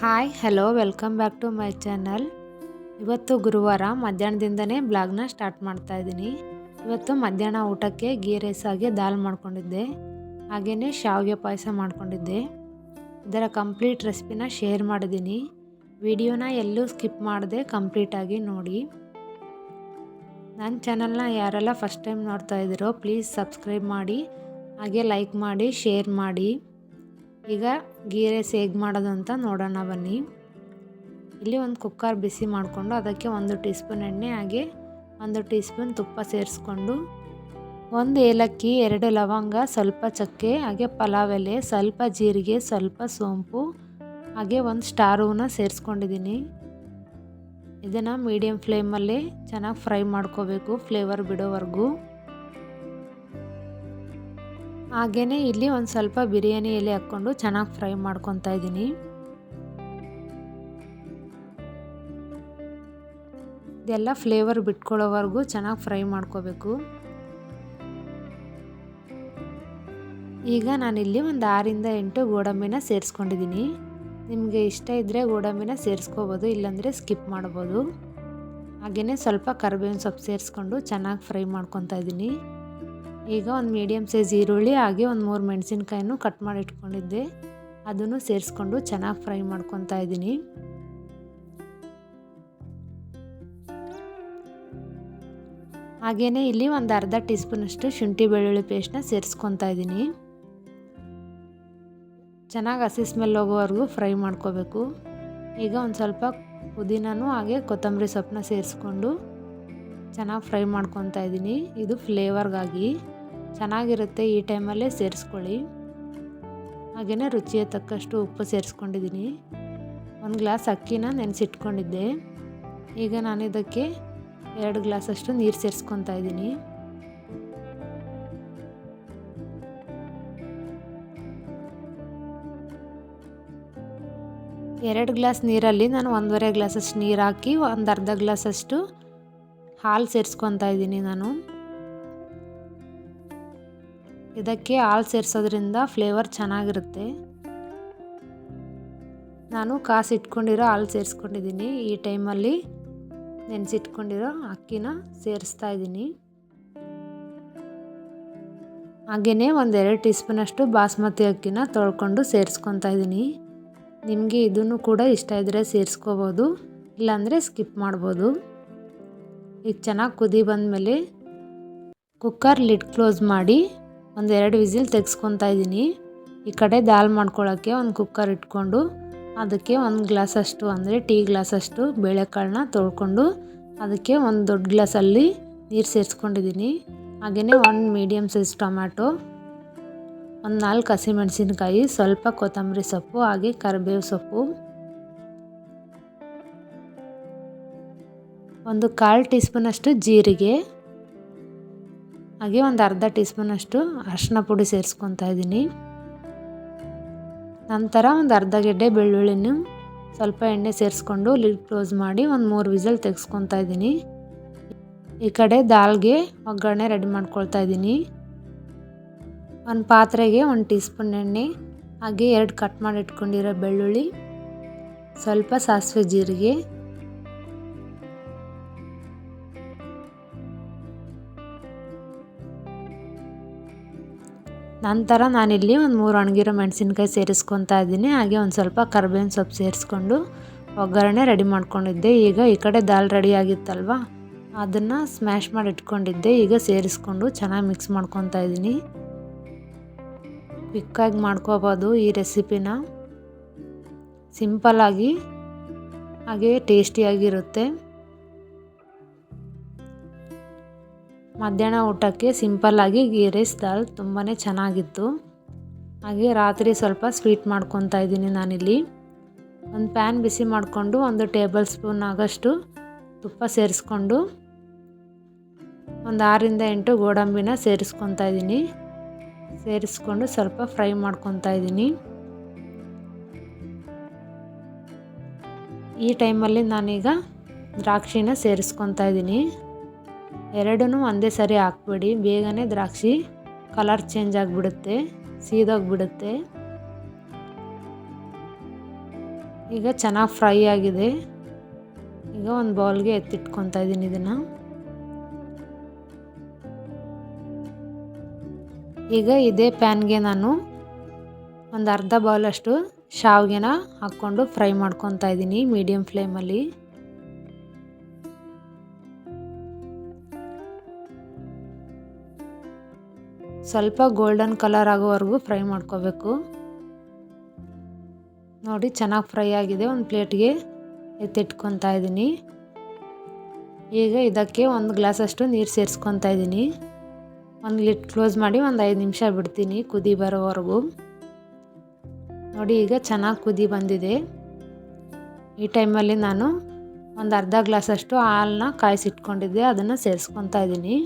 Hi hello welcome back to my channel ಇವತ್ತು ಗುರುವಾರ ಮಧ್ಯಾಹ್ನದಿಂದನೇ ಬ್ಲಾಗ್ನ start ಮಾಡ್ತಾ ಇದ್ದೀನಿ. ಇವತ್ತು ಮಧ್ಯಾಹ್ನ ಊಟಕ್ಕೆ ಗೀ ರೈಸ್ ಆಗಿ ದಾಲ್ ಮಾಡ್ಕೊಂಡಿದ್ದೆ. ಹಾಗೆಯೇ ಶಾವಿಗೆ ಪಾಯಸ ಮಾಡ್ಕೊಂಡಿದ್ದೆ. ಇದರ ಕಂಪ್ಲೀಟ್ ರೆಸಿಪಿನ ಶೇರ್ ಮಾಡಿದ್ದೀನಿ. ವಿಡಿಯೋನ ಎಲ್ಲೂ ಸ್ಕಿಪ್ ಮಾಡಿದೆ ಕಂಪ್ಲೀಟಾಗಿ ನೋಡಿ. ನನ್ನ ಚಾನಲ್ನ ಯಾರೆಲ್ಲ ಫಸ್ಟ್ ಟೈಮ್ ನೋಡ್ತಾ ಇದ್ದೀರೋ ಪ್ಲೀಸ್ ಸಬ್ಸ್ಕ್ರೈಬ್ ಮಾಡಿ, ಹಾಗೆ ಲೈಕ್ ಮಾಡಿ ಶೇರ್ ಮಾಡಿ. ಈಗ ಗೀ ರೈಸ್ ಹೇಗೆ ಮಾಡೋದು ಅಂತ ನೋಡೋಣ ಬನ್ನಿ. ಇಲ್ಲಿ ಒಂದು ಕುಕ್ಕರ್ ಬಿಸಿ ಮಾಡಿಕೊಂಡು ಅದಕ್ಕೆ ಒಂದು ಟೀ ಸ್ಪೂನ್ ಎಣ್ಣೆ ಹಾಗೆ ಒಂದು ಟೀ ಸ್ಪೂನ್ ತುಪ್ಪ ಸೇರಿಸ್ಕೊಂಡು ಒಂದು ಏಲಕ್ಕಿ, ಎರಡು ಲವಂಗ, ಸ್ವಲ್ಪ ಚಕ್ಕೆ, ಹಾಗೆ ಪಲಾವ್ ಎಲೆ, ಸ್ವಲ್ಪ ಜೀರಿಗೆ, ಸ್ವಲ್ಪ ಸೋಂಪು, ಹಾಗೆ ಒಂದು ಸ್ಟಾರ್ ಸೇರಿಸ್ಕೊಂಡಿದ್ದೀನಿ. ಇದನ್ನು ಮೀಡಿಯಮ್ ಫ್ಲೇಮಲ್ಲಿ ಚೆನ್ನಾಗಿ ಫ್ರೈ ಮಾಡ್ಕೋಬೇಕು ಫ್ಲೇವರ್ ಬಿಡೋವರೆಗೂ. ಹಾಗೆಯೇ ಇಲ್ಲಿ ಒಂದು ಸ್ವಲ್ಪ ಬಿರಿಯಾನಿ ಎಲೆ ಹಾಕ್ಕೊಂಡು ಚೆನ್ನಾಗಿ ಫ್ರೈ ಮಾಡ್ಕೊತಾ ಇದ್ದೀನಿ ಇದೆಲ್ಲ ಫ್ಲೇವರ್ ಬಿಟ್ಕೊಳ್ಳೋವರೆಗೂ ಚೆನ್ನಾಗಿ ಫ್ರೈ ಮಾಡ್ಕೋಬೇಕು. ಈಗ ನಾನಿಲ್ಲಿ ಒಂದು ಆರಿಂದ ಎಂಟು ಗೋಡಂಬಿನ ಸೇರಿಸ್ಕೊಂಡಿದ್ದೀನಿ ನಿಮಗೆ ಇಷ್ಟ ಇದ್ದರೆ ಗೋಡಂಬಿನ ಸೇರಿಸ್ಕೋಬೋದು, ಇಲ್ಲಾಂದರೆ ಸ್ಕಿಪ್ ಮಾಡ್ಬೋದು. ಹಾಗೆಯೇ ಸ್ವಲ್ಪ ಕರಿಬೇವಿನ ಸೊಪ್ಪು ಸೇರಿಸ್ಕೊಂಡು ಚೆನ್ನಾಗಿ ಫ್ರೈ ಮಾಡ್ಕೊತಾ ಇದ್ದೀನಿ ಈಗ ಒಂದು ಮೀಡಿಯಮ್ ಸೈಜ್ ಈರುಳ್ಳಿ ಹಾಗೆ ಒಂದು ಮೂರು ಮೆಣಸಿನ್ಕಾಯನ್ನು ಕಟ್ ಮಾಡಿ ಇಟ್ಕೊಂಡಿದ್ದೆ. ಅದನ್ನು ಸೇರಿಸ್ಕೊಂಡು ಚೆನ್ನಾಗಿ ಫ್ರೈ ಮಾಡ್ಕೊತಾ ಇದ್ದೀನಿ. ಹಾಗೆಯೇ ಇಲ್ಲಿ ಒಂದು ಅರ್ಧ ಟೀ ಸ್ಪೂನಷ್ಟು ಶುಂಠಿ ಬೆಳ್ಳುಳ್ಳಿ ಪೇಸ್ಟ್ನ ಸೇರಿಸ್ಕೊತಾ ಇದ್ದೀನಿ. ಚೆನ್ನಾಗಿ ಹಸಿ ಸ್ಮೆಲ್ ಹೋಗೋವರೆಗೂ ಫ್ರೈ ಮಾಡ್ಕೋಬೇಕು. ಈಗ ಒಂದು ಸ್ವಲ್ಪ ಪುದೀನೂ ಹಾಗೆ ಕೊತ್ತಂಬರಿ ಸೊಪ್ಪನ್ನ ಸೇರಿಸ್ಕೊಂಡು ಚೆನ್ನಾಗಿ ಫ್ರೈ ಮಾಡ್ಕೊತಾ ಇದ್ದೀನಿ. ಇದು ಫ್ಲೇವರ್ಗಾಗಿ ಚೆನ್ನಾಗಿರುತ್ತೆ ಈ ಟೈಮಲ್ಲೇ ಸೇರಿಸ್ಕೊಳ್ಳಿ. ಹಾಗೆಯೇ ರುಚಿಯ ತಕ್ಕಷ್ಟು ಉಪ್ಪು ಸೇರಿಸ್ಕೊಂಡಿದ್ದೀನಿ. ಒಂದು ಗ್ಲಾಸ್ ಅಕ್ಕಿನ ನೆನೆಸಿಟ್ಕೊಂಡಿದ್ದೆ. ಈಗ ನಾನು ಇದಕ್ಕೆ ಎರಡು ಗ್ಲಾಸಷ್ಟು ನೀರು ಸೇರಿಸ್ಕೊತಾ ಇದ್ದೀನಿ. ಎರಡು ಗ್ಲಾಸ್ ನೀರಲ್ಲಿ ನಾನು ಒಂದೂವರೆ ಗ್ಲಾಸಷ್ಟು ನೀರು ಹಾಕಿ ಒಂದು ಅರ್ಧ ಗ್ಲಾಸಷ್ಟು ಹಾಲು ಸೇರಿಸ್ಕೊತಾ ಇದ್ದೀನಿ ನಾನು. ಇದಕ್ಕೆ ಹಾಲು ಸೇರಿಸೋದ್ರಿಂದ ಫ್ಲೇವರ್ ಚೆನ್ನಾಗಿರುತ್ತೆ. ನಾನು ಕಾಸು ಇಟ್ಕೊಂಡಿರೋ ಹಾಲು ಸೇರಿಸ್ಕೊಂಡಿದ್ದೀನಿ. ಈ ಟೈಮಲ್ಲಿ ನೆನೆಸಿಟ್ಕೊಂಡಿರೋ ಅಕ್ಕಿನ ಸೇರಿಸ್ತಾ ಇದ್ದೀನಿ. ಹಾಗೆಯೇ ಒಂದೆರಡು ಟೀ ಸ್ಪೂನಷ್ಟು ಬಾಸ್ಮತಿ ಅಕ್ಕಿನ ತೊಳ್ಕೊಂಡು ಸೇರಿಸ್ಕೊತಾ ಇದ್ದೀನಿ. ನಿಮಗೆ ಇದನ್ನು ಕೂಡ ಇಷ್ಟ ಇದ್ದರೆ ಸೇರಿಸ್ಕೋಬೋದು, ಇಲ್ಲಾಂದರೆ ಸ್ಕಿಪ್ ಮಾಡ್ಬೋದು. ಈಗ ಚೆನ್ನಾಗಿ ಕುದಿ ಬಂದಮೇಲೆ ಕುಕ್ಕರ್ ಲಿಡ್ ಕ್ಲೋಸ್ ಮಾಡಿ ಒಂದು ಎರಡು ವಿಸಿಲ್ ತೆಗೆಸ್ಕೊತಾ ಇದ್ದೀನಿ. ಈ ಕಡೆ ದಾಲ್ ಮಾಡ್ಕೊಳ್ಳೋಕ್ಕೆ ಒಂದು ಕುಕ್ಕರ್ ಇಟ್ಕೊಂಡು, ಅದಕ್ಕೆ ಒಂದು ಗ್ಲಾಸಷ್ಟು, ಅಂದರೆ ಟೀ ಗ್ಲಾಸಷ್ಟು ಬೇಳೆಕಾಳನ್ನ ತೊಳ್ಕೊಂಡು, ಅದಕ್ಕೆ ಒಂದು ದೊಡ್ಡ ಗ್ಲಾಸಲ್ಲಿ ನೀರು ಸೇರಿಸ್ಕೊಂಡಿದ್ದೀನಿ. ಹಾಗೆಯೇ ಒಂದು ಮೀಡಿಯಮ್ ಸೈಜ್ ಟೊಮ್ಯಾಟೊ, ಒಂದು ನಾಲ್ಕು ಹಸಿಮೆಣಸಿನ್ಕಾಯಿ, ಸ್ವಲ್ಪ ಕೊತ್ತಂಬರಿ ಸೊಪ್ಪು, ಹಾಗೆ ಕರಿಬೇವು ಸೊಪ್ಪು. ಒಂದು ಕಾಲು ಟೀ ಸ್ಪೂನಷ್ಟು ಜೀರಿಗೆ. ಹಾಗೆ ಒಂದು ಅರ್ಧ ಟೀ ಸ್ಪೂನಷ್ಟು ಅರಿಶಿನ ಪುಡಿ ಸೇರಿಸ್ಕೊತಾ ಇದ್ದೀನಿ. ನಂತರ ಒಂದು ಅರ್ಧ ಗೆಡ್ಡೆ ಬೆಳ್ಳುಳ್ಳಿನೂ ಸ್ವಲ್ಪ ಎಣ್ಣೆ ಸೇರಿಸ್ಕೊಂಡು ಲಿಡ್ ಕ್ಲೋಸ್ ಮಾಡಿ ಒಂದು ಮೂರು ವಿಸಲ್ ತೆಗೆಸ್ಕೊತಾ ಇದ್ದೀನಿ. ಈ ಕಡೆ ದಾಲ್ಗೆ ಒಗ್ಗರಣೆ ರೆಡಿ ಮಾಡ್ಕೊಳ್ತಾ ಇದ್ದೀನಿ. ಒಂದು ಪಾತ್ರೆಗೆ ಒಂದು ಟೀ ಸ್ಪೂನ್ ಎಣ್ಣೆ, ಹಾಗೆ ಎರಡು ಕಟ್ ಮಾಡಿ ಇಟ್ಕೊಂಡಿರೋ ಬೆಳ್ಳುಳ್ಳಿ, ಸ್ವಲ್ಪ ಸಾಸಿವೆ ಜೀರಿಗೆ ನಂತರ ನಾನಿಲ್ಲಿ ಒಂದು ಮೂರು ಒಣಗಿರೋ ಮೆಣಸಿನ್ಕಾಯಿ ಸೇರಿಸ್ಕೊತಾ ಇದ್ದೀನಿ. ಹಾಗೆ ಒಂದು ಸ್ವಲ್ಪ ಕರ್ಬೇವಿನ ಸೊಪ್ಪು ಸೇರಿಸ್ಕೊಂಡು ಒಗ್ಗರಣೆ ರೆಡಿ ಮಾಡ್ಕೊಂಡಿದ್ದೆ. ಈಗ ಈ ಕಡೆ ದಾಲ್ ರೆಡಿ ಆಗಿತ್ತಲ್ವ? ಅದನ್ನು ಸ್ಮ್ಯಾಶ್ ಮಾಡಿ ಇಟ್ಕೊಂಡಿದ್ದೆ. ಈಗ ಸೇರಿಸ್ಕೊಂಡು ಚೆನ್ನಾಗಿ ಮಿಕ್ಸ್ ಮಾಡ್ಕೊತಾ ಇದ್ದೀನಿ. ಕ್ವಿಕ್ಕಾಗಿ ಮಾಡ್ಕೋಬೋದು ಈ ರೆಸಿಪಿನ ಸಿಂಪಲ್ಲಾಗಿ ಹಾಗೆ ಟೇಸ್ಟಿಯಾಗಿರುತ್ತೆ ಮಧ್ಯಾಹ್ನ ಊಟಕ್ಕೆ ಸಿಂಪಲ್ಲಾಗಿ ಗೀ ರೈಸ್ ದಾಲ್ ತುಂಬಾ ಚೆನ್ನಾಗಿತ್ತು. ಹಾಗೆ ರಾತ್ರಿ ಸ್ವಲ್ಪ ಸ್ವೀಟ್ ಮಾಡ್ಕೊತಾ ಇದ್ದೀನಿ ನಾನಿಲ್ಲಿ. ಒಂದು ಪ್ಯಾನ್ ಬಿಸಿ ಮಾಡಿಕೊಂಡು ಒಂದು ಟೇಬಲ್ ಸ್ಪೂನ್ ಆಗೋಷ್ಟು ತುಪ್ಪ ಸೇರಿಸ್ಕೊಂಡು ಒಂದು ಆರರಿಂದ ಎಂಟು ಗೋಡಂಬಿನ ಸೇರಿಸ್ಕೊತಾ ಇದ್ದೀನಿ. ಸೇರಿಸ್ಕೊಂಡು ಸ್ವಲ್ಪ ಫ್ರೈ ಮಾಡ್ಕೊತಾ ಇದ್ದೀನಿ. ಈ ಟೈಮಲ್ಲಿ ನಾನೀಗ ದ್ರಾಕ್ಷಿನ ಸೇರಿಸ್ಕೊತಾ ಇದ್ದೀನಿ. ಎರಡೂ ಒಂದೇ ಸರಿ ಹಾಕ್ಬೇಡಿ. ಬೇಗನೆ ದ್ರಾಕ್ಷಿ ಕಲರ್ ಚೇಂಜ್ ಆಗಿಬಿಡುತ್ತೆ, ಸೀದೋಗಿಬಿಡುತ್ತೆ. ಈಗ ಚೆನ್ನಾಗಿ ಫ್ರೈ ಆಗಿದೆ. ಈಗ ಒಂದು ಬೌಲ್ಗೆ ಎತ್ತಿಟ್ಕೊತಾ ಇದ್ದೀನಿ ಇದನ್ನು. ಈಗ ಇದೇ ಪ್ಯಾನ್ಗೆ ನಾನು ಒಂದು ಅರ್ಧ ಬೌಲಷ್ಟು ಶಾವಿಗೆನ ಹಾಕ್ಕೊಂಡು ಫ್ರೈ ಮಾಡ್ಕೊತಾ ಇದ್ದೀನಿ ಮೀಡಿಯಮ್ ಫ್ಲೇಮಲ್ಲಿ. ಸ್ವಲ್ಪ ಗೋಲ್ಡನ್ ಕಲರ್ ಆಗೋವರೆಗೂ ಫ್ರೈ ಮಾಡ್ಕೋಬೇಕು. ನೋಡಿ, ಚೆನ್ನಾಗಿ ಫ್ರೈ ಆಗಿದೆ. ಒಂದು ಪ್ಲೇಟ್ಗೆ ಎತ್ತಿಟ್ಕೊತಾ ಇದ್ದೀನಿ ಈಗ ಇದಕ್ಕೆ ಒಂದು ಗ್ಲಾಸಷ್ಟು ನೀರು ಸೇರಿಸ್ಕೊತಾ ಇದ್ದೀನಿ ಒಂದು ಲಿಟ್ ಕ್ಲೋಸ್ ಮಾಡಿ ಒಂದು ಐದು ನಿಮಿಷ ಬಿಡ್ತೀನಿ ಕುದಿ ಬರೋವರೆಗೂ. ನೋಡಿ, ಈಗ ಚೆನ್ನಾಗಿ ಕುದಿ ಬಂದಿದೆ. ಈ ಟೈಮಲ್ಲಿ ನಾನು ಒಂದು ಅರ್ಧ ಗ್ಲಾಸಷ್ಟು ಹಾಲನ್ನ ಕಾಯಿಸಿಟ್ಕೊಂಡಿದ್ದೆ. ಅದನ್ನು ಸೇರಿಸ್ಕೊತಾ ಇದ್ದೀನಿ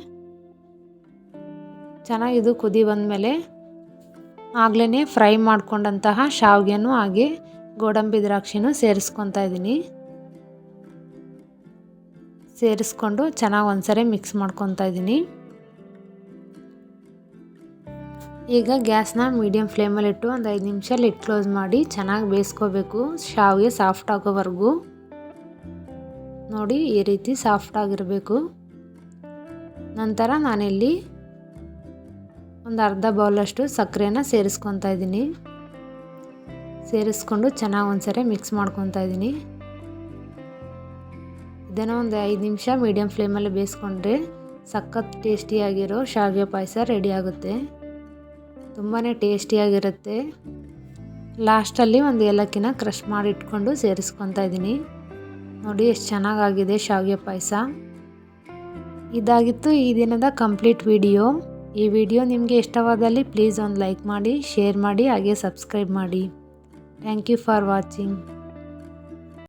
ಚೆನ್ನಾಗಿದು ಕುದಿ ಬಂದಮೇಲೆ ಆಗಲೇ ಫ್ರೈ ಮಾಡ್ಕೊಂಡಂತಹ ಶಾವಿಗೆನೂ ಹಾಗೆ ಗೋಡಂಬಿ ದ್ರಾಕ್ಷಿನೂ ಸೇರಿಸ್ಕೊತಾ ಇದ್ದೀನಿ. ಸೇರಿಸ್ಕೊಂಡು ಚೆನ್ನಾಗಿ ಒಂದ್ಸರಿ ಮಿಕ್ಸ್ ಮಾಡ್ಕೊತಾ ಇದ್ದೀನಿ. ಈಗ ಗ್ಯಾಸ್ನ ಮೀಡಿಯಮ್ ಫ್ಲೇಮಲ್ಲಿಟ್ಟು ಒಂದು ಐದು ನಿಮಿಷ ಲಿಟ್ ಕ್ಲೋಸ್ ಮಾಡಿ ಚೆನ್ನಾಗಿ ಬೇಯಿಸ್ಕೋಬೇಕು. ಶಾವಿಗೆ ಸಾಫ್ಟ್ ಆಗೋವರೆಗೂ. ನೋಡಿ ಈ ರೀತಿ ಸಾಫ್ಟ್ ಆಗಿರಬೇಕು. ನಂತರ ನಾನಿಲ್ಲಿ ಒಂದು ಅರ್ಧ ಬೌಲಷ್ಟು ಸಕ್ಕರೆನ ಸೇರಿಸ್ಕೊತಾ ಇದ್ದೀನಿ. ಸೇರಿಸ್ಕೊಂಡು ಚೆನ್ನಾಗಿ ಒಂದ್ಸರಿ ಮಿಕ್ಸ್ ಮಾಡ್ಕೊತಾ ಇದ್ದೀನಿ. ಇದನ್ನು ಒಂದು ಐದು ನಿಮಿಷ ಮೀಡಿಯಮ್ ಫ್ಲೇಮಲ್ಲಿ ಬೇಯಿಸ್ಕೊಂಡ್ರೆ ಸಖತ್ ಟೇಸ್ಟಿಯಾಗಿರೋ ಶಾವಿಗೆ ಪಾಯಸ ರೆಡಿ ಆಗುತ್ತೆ. ತುಂಬಾ ಟೇಸ್ಟಿಯಾಗಿರುತ್ತೆ ಲಾಸ್ಟಲ್ಲಿ ಒಂದು ಏಲಕ್ಕಿನ ಕ್ರಷ್ ಮಾಡಿ ಇಟ್ಕೊಂಡು ಸೇರಿಸ್ಕೊತಾ ಇದ್ದೀನಿ. ನೋಡಿ ಎಷ್ಟು ಚೆನ್ನಾಗಾಗಿದೆ ಶಾವಿಗೆ ಪಾಯಸ. ಇದಾಗಿತ್ತು ಈ ದಿನದ ಕಂಪ್ಲೀಟ್ ವಿಡಿಯೋ ಈ ವಿಡಿಯೋ ನಿಮಗೆ ಇಷ್ಟವಾದಲ್ಲಿ ಪ್ಲೀಸ್ ಒಂದು ಲೈಕ್ ಮಾಡಿ, ಶೇರ್ ಮಾಡಿ, ಹಾಗೆ ಸಬ್ಸ್ಕ್ರೈಬ್ ಮಾಡಿ. Thank you for watching.